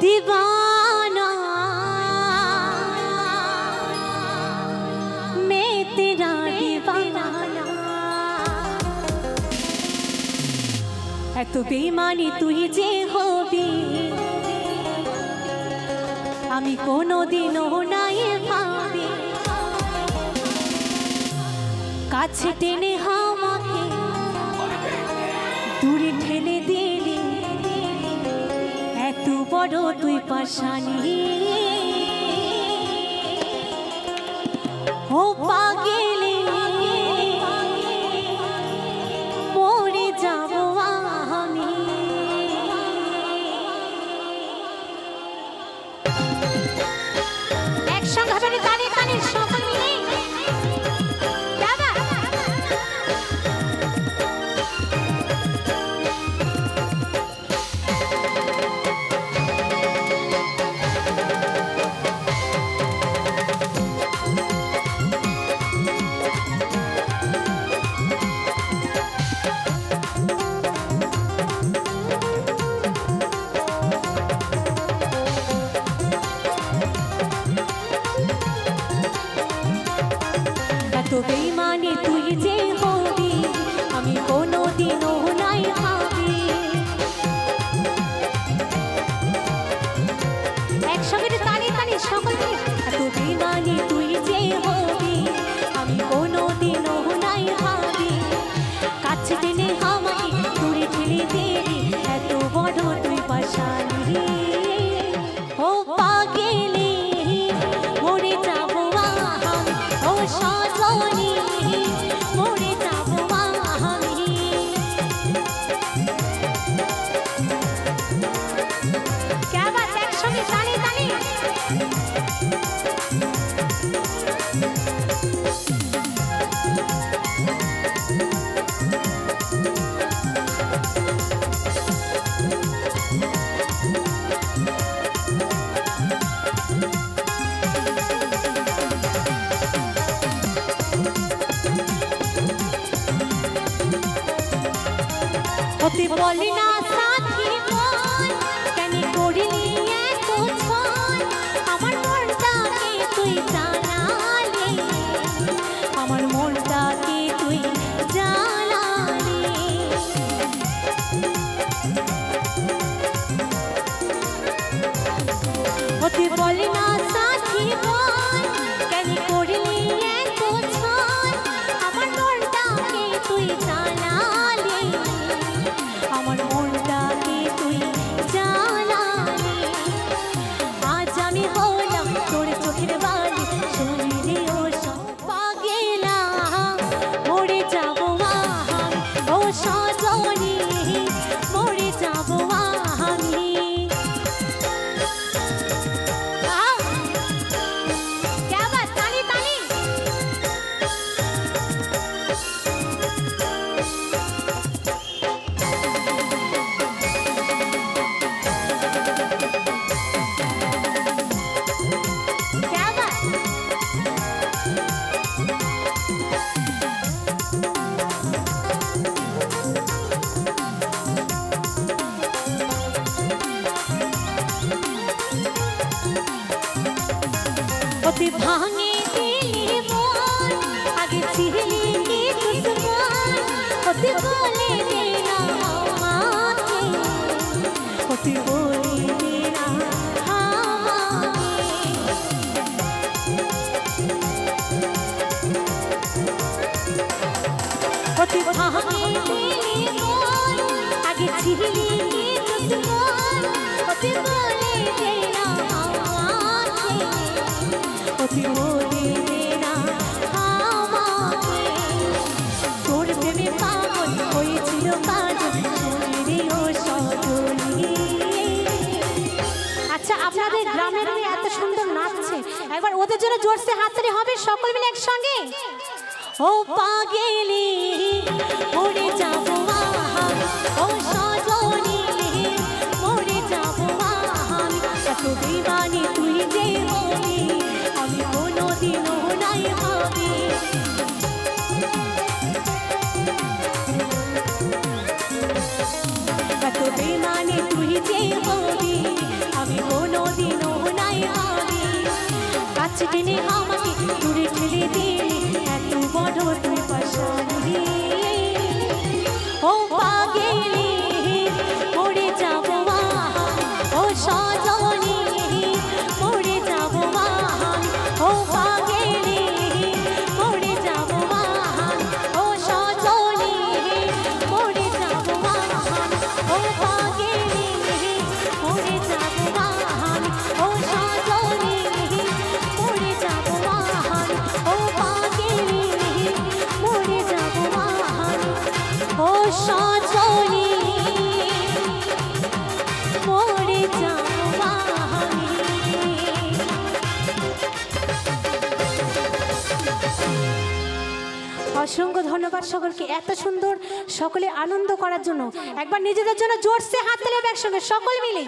दीवाना। मैं तेरा दीवाना। এত বেমানি তুই যে হবি আমি কোনোদিনও ভাবি। কাছে টেনে হামাকে দূরে ঠেলে দিলি। বড় তুই পাশানি ও পাগেলি মরে যাব আমি। এত বেইমানে তুই যে অতি বলি না রাতে তুই। भांगे तेरे वो आगे सीढ़ी के दुश्मन। होती बोले, मेरा माँ के होती बोले, मेरा हाँ होती भांगे तेरे वो आगे सीढ़ी के दुश्मन। होती আচ্ছা, একবার ওদের জন্য জোরসে হাততালি হবে সকল মিলে একসঙ্গে? ও পাগেলি ওরে যাব আহা। জেনে আমাকে দূরে ঠেলে দিলি, এত বড় তুই পাশানি ও পাগেলি, পড়ে যাব ও সজনী, পড়ে যাব ও পাগেলি, পড়ে যাব ও সজনী, পড়ে যাব ও অসংখ্য ধন্যবাদ সকলকে এত সুন্দর, সকলে আনন্দ করার জন্য। একবার নিজেদের জন্য জোরসে হাত তুলে একসঙ্গে সকল মিলে।